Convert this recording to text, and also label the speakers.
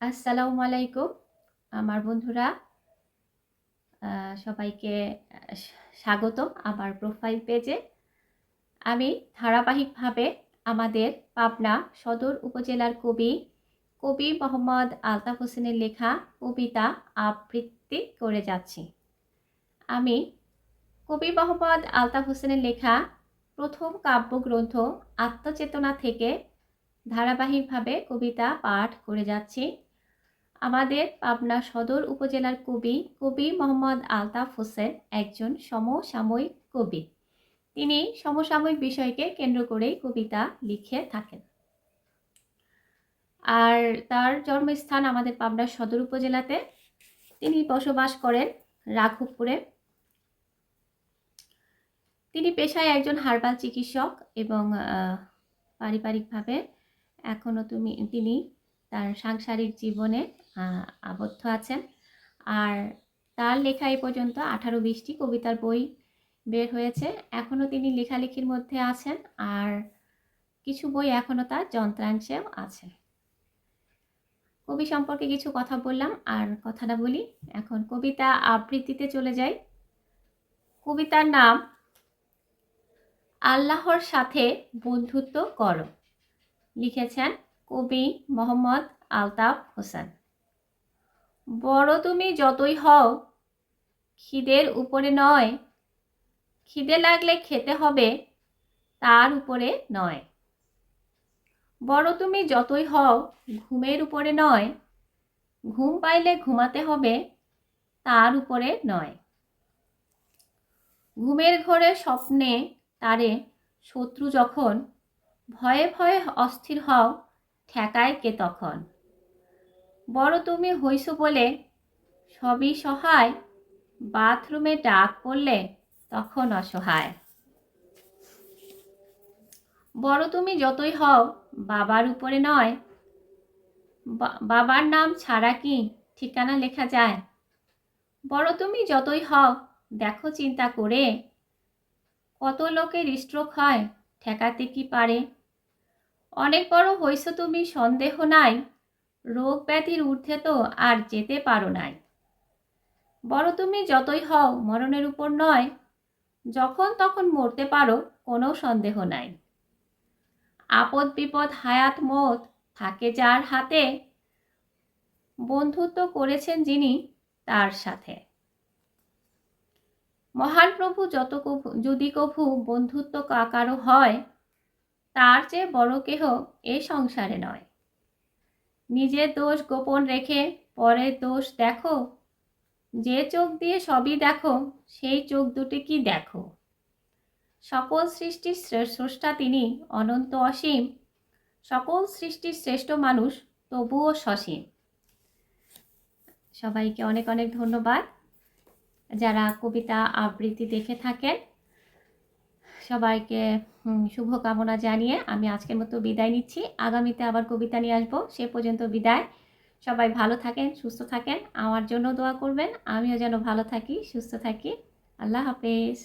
Speaker 1: আসসালামু আলাইকুম, আমার বন্ধুরা। সবাইকে স্বাগত আমার প্রোফাইল পেজে আমি ধারাবাহিকভাবে আমাদের পাবনা সদর উপজেলার কবি কবি মোহাম্মদ আলতাফ হোসেনের লেখা কবিতা আবৃত্তি করে যাচ্ছি। আমি কবি মোহাম্মদ আলতাফ হোসেনের লেখা প্রথম কাব্যগ্রন্থ আত্মচেতনা থেকে ধারাবাহিকভাবে কবিতা পাঠ করে যাচ্ছি। আমাদের পাবনা সদর উপজেলার কবি কবি মোহাম্মদ আলতাফ হোসেন একজন সমসাময়িক কবি। তিনি সমসাময়িক বিষয়কে কেন্দ্র করেই কবিতা লিখে থাকেন। আর তার জন্মস্থান আমাদের পাবনা সদর উপজেলাতে। তিনি বসবাস করেন রাঘবপুরে। তিনি পেশায় একজন হার্বাল চিকিৎসক এবং পারিবারিকভাবে এখনও তুমি, তিনি তার সাংসারিক জীবনে আবদ্ধ আছেন আর তার লেখা এই পর্যন্ত আঠারো বিশটি কবিতার বই বের হয়েছে। এখনও তিনি লেখালেখির মধ্যে আছেন আর কিছু বই এখনও তার যন্ত্রাংশেও আছে। কবি সম্পর্কে কিছু কথা বললাম, আর কথাটা বলি এখন কবিতা আবৃত্তিতে চলে যাই। কবিতার নাম, আল্লাহর সাথে বন্ধুত্ব করো, লিখেছেন কবি মোহাম্মদ আলতাফ হোসেন। বড় তুমি যতই হও, খিদের উপরে নয়। খিদে লাগলে খেতে হবে, তার উপরে নয়। বড় তুমি যতই হও, ঘুমের উপরে নয়। ঘুম পাইলে ঘুমাতে হবে, তার উপরে নয়। ঘুমের ঘরে স্বপ্নে তারে শত্রু যখন, ভয়ে ভয়ে অস্থির হও, ঠেকায় কে তখন? বড় তুমি হইছ বলে সবই সহায়। বাথরুমে ডাক পড়লে তখন অসহায়। বড় তুমি যতই হও, বাবার উপরে নয়। বাবার নাম ছাড়া কি ঠিকানা লেখা যায়? বড় তুমি যতই হও, দেখো চিন্তা করে। কত লোকের স্ট্রোক হয়, ঠেকাতে কি পারে? অনেক বড় হইছ তুমি, সন্দেহ নাই। রোগ ব্যাধির ঊর্ধ্বে তো আর যেতে পারো নাই। বড় তুমি যতই হও, মরণের উপর নয়, যখন তখন মরতে পারো, কোনো সন্দেহ নাই। আপদ বিপদ হায়াত মত থাকে যার হাতে, বন্ধুত্ব করেছেন যিনি তার সাথে। মহান প্রভু যত কভু, যদি কভু বন্ধুত্ব কাকারও হয়, তার চেয়ে বড় কেহ এ সংসারে নয়। নিজের দোষ গোপন রেখে পরের দোষ দেখো? যে চোখ দিয়ে সবই দেখো, সেই চোখ দুটি কি দেখো? সকল সৃষ্টির স্রষ্টা তিনি অনন্ত অসীম। সকল সৃষ্টির শ্রেষ্ঠ মানুষ তবুও সসীম। সবাইকে অনেক অনেক ধন্যবাদ। যারা কবিতা আবৃত্তি দেখে থাকেন সবাইকে শুভকামনা জানিয়ে আমি আজকের মতো বিদায় নিচ্ছি। আগামীতে আবার কবিতা নিয়ে আসব। সে পর্যন্ত বিদায়। সবাই ভালো থাকেন, সুস্থ থাকেন। আমার জন্য দোয়া করবেন। আমিও যেন ভালো থাকি, সুস্থ থাকি। আল্লাহ হাফেজ।